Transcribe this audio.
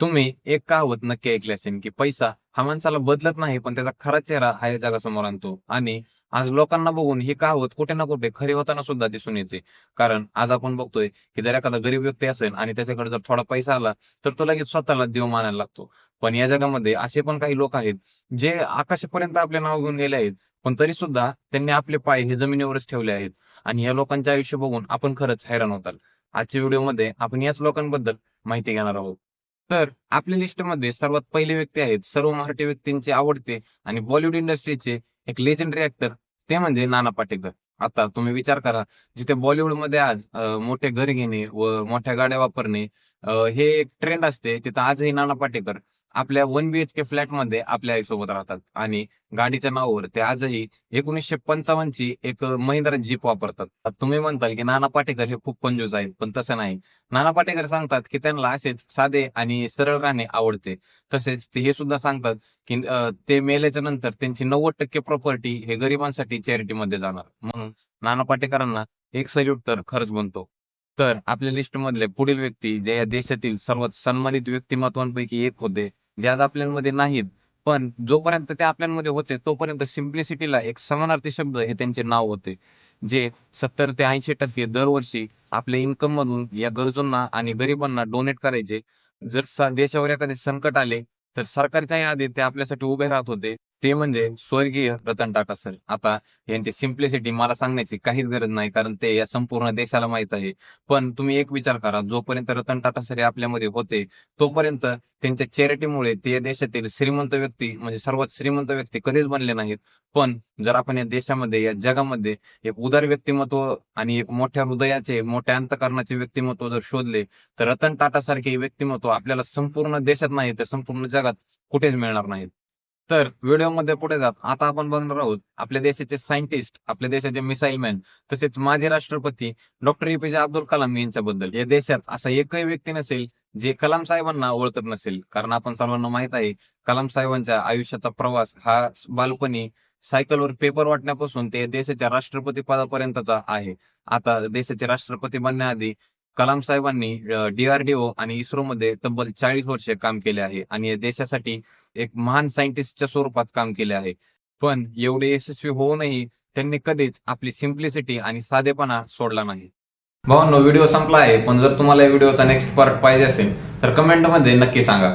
तुम्ही एक कहावत नक्की ऐकली असेल की पैसा हा माणसाला बदलत नाही पण त्याचा खरा चेहरा हा या जगासमोर आणतो. आणि आज लोकांना बघून ही कहावत कुठे ना कुठे खरी होताना सुद्धा दिसून येते. कारण आज आपण बघतोय की जर एखादा गरीब व्यक्ती असेल आणि त्याच्याकडे जर थोडा पैसा आला तर तो लगेच स्वतःला देव मानायला लागतो. पण या जगामध्ये असे पण काही लोक आहेत जे आकाशापर्यंत आपले नाव घेऊन गेले आहेत पण तरी सुद्धा त्यांनी आपले पाय हे जमिनीवरच ठेवले आहेत. आणि या लोकांचे आयुष्य बघून आपण खरंच हैराण होताल. आजच्या व्हिडिओमध्ये आपण याच लोकांबद्दल माहिती घेणार आहोत. तर आपल्या लिस्टमध्ये सर्वात पहिले व्यक्ती आहेत सर्व मराठी व्यक्तींचे आवडते आणि बॉलिवूड इंडस्ट्रीचे एक लेजंडरी ऍक्टर ते म्हणजे नाना पाटेकर. आता तुम्ही विचार करा जिथे बॉलिवूडमध्ये आज मोठे घर घेणे व मोठ्या गाड्या वापरणे हे एक ट्रेंड असते तिथं आजही नाना पाटेकर आपल्या वन बी एच के फ्लॅटमध्ये आपल्या आईसोबत राहतात. आणि गाडीच्या नावावर ते आजही एकोणीसशे पंचावन्नची एक महिंद्रा जीप वापरतात. तुम्ही म्हणताल की नाना पाटेकर हे खूप कंजूस आहेत पण तसं नाही. नाना पाटेकर सांगतात की त्यांना असेच साधे आणि सरळ राहणे आवडते. तसेच ते हे सुद्धा सांगतात की ते मेल्याच्या नंतर त्यांची नव्वद टक्के प्रॉपर्टी हे गरिबांसाठी चॅरिटीमध्ये जाणार. म्हणून नाना पाटेकरांना एक सल्यूट तर खरंच बनतो. तर आपल्या लिस्टमधले पुढील व्यक्ती जे या देशातील सर्वात सन्मानित व्यक्तिमत्वांपैकी एक होते जे आज आपल्यामध्ये नाहीत पण जोपर्यंत ते आपल्यामध्ये होते तोपर्यंत सिम्प्लिसिटीला एक समानार्थी शब्द हे त्यांचे नाव होते. जे सत्तर ते ऐंशी टक्के दरवर्षी आपल्या इन्कम मधून या गरजूंना आणि गरिबांना डोनेट करायचे. जर देशावर एखादे संकट आले तर सरकारच्या यादीत ते आपल्यासाठी उभे राहत होते. ते म्हणजे स्वर्गीय रतन टाटा सर. आता यांची सिम्प्लिसिटी मला सांगण्याची काहीच गरज नाही कारण ते या संपूर्ण देशाला माहीत आहे. पण तुम्ही एक विचार करा जोपर्यंत रतन टाटा सर हे आपल्यामध्ये होते तोपर्यंत त्यांच्या चॅरिटीमुळे ते या देशातील श्रीमंत व्यक्ती म्हणजे सर्वात श्रीमंत व्यक्ती कधीच बनले नाहीत. पण जर आपण या देशामध्ये या जगामध्ये एक उदार व्यक्तिमत्व आणि एक मोठ्या हृदयाचे मोठ्या अंतकरणाचे व्यक्तिमत्व जर शोधले तर रतन टाटा सारखे व्यक्तिमत्व आपल्याला संपूर्ण देशात नाही तर संपूर्ण जगात कुठेच मिळणार नाहीत. तर व्हिडिओमध्ये पुढे जात. आता आपण बघणार आहोत आपल्या देशाचे सायंटिस्ट आपल्या देशाचे मिसाईल मॅन तसेच माजी राष्ट्रपती डॉक्टर एपीजे अब्दुल कलाम यांच्याबद्दल. या देशात असा एकही व्यक्ती नसेल जे कलाम साहेबांना ओळखत नसेल. कारण आपण सर्वांना माहीत आहे कलाम साहेबांच्या आयुष्याचा प्रवास हा बालपणी सायकलवर पेपर वाटण्यापासून ते देशाच्या राष्ट्रपती पदापर्यंतचा आहे. आता देशाचे राष्ट्रपती बनण्याआधी कलाम साहेबांनी डीआरडीओ आणि इस्रो मध्ये तब्बल चाळीस वर्षे काम केले आहे आणि देशासाठी एक महान सायंटिस्टच्या स्वरूपात काम केले आहे. पण एवढे यशस्वी होऊनही त्यांनी कधीच आपली सिम्प्लिसिटी आणि साधेपणा सोडला नाही. भावांनो व्हिडिओ संपला आहे पण जर तुम्हाला या व्हिडिओचा नेक्स्ट पार्ट पाहिजे असेल तर कमेंटमध्ये नक्की सांगा.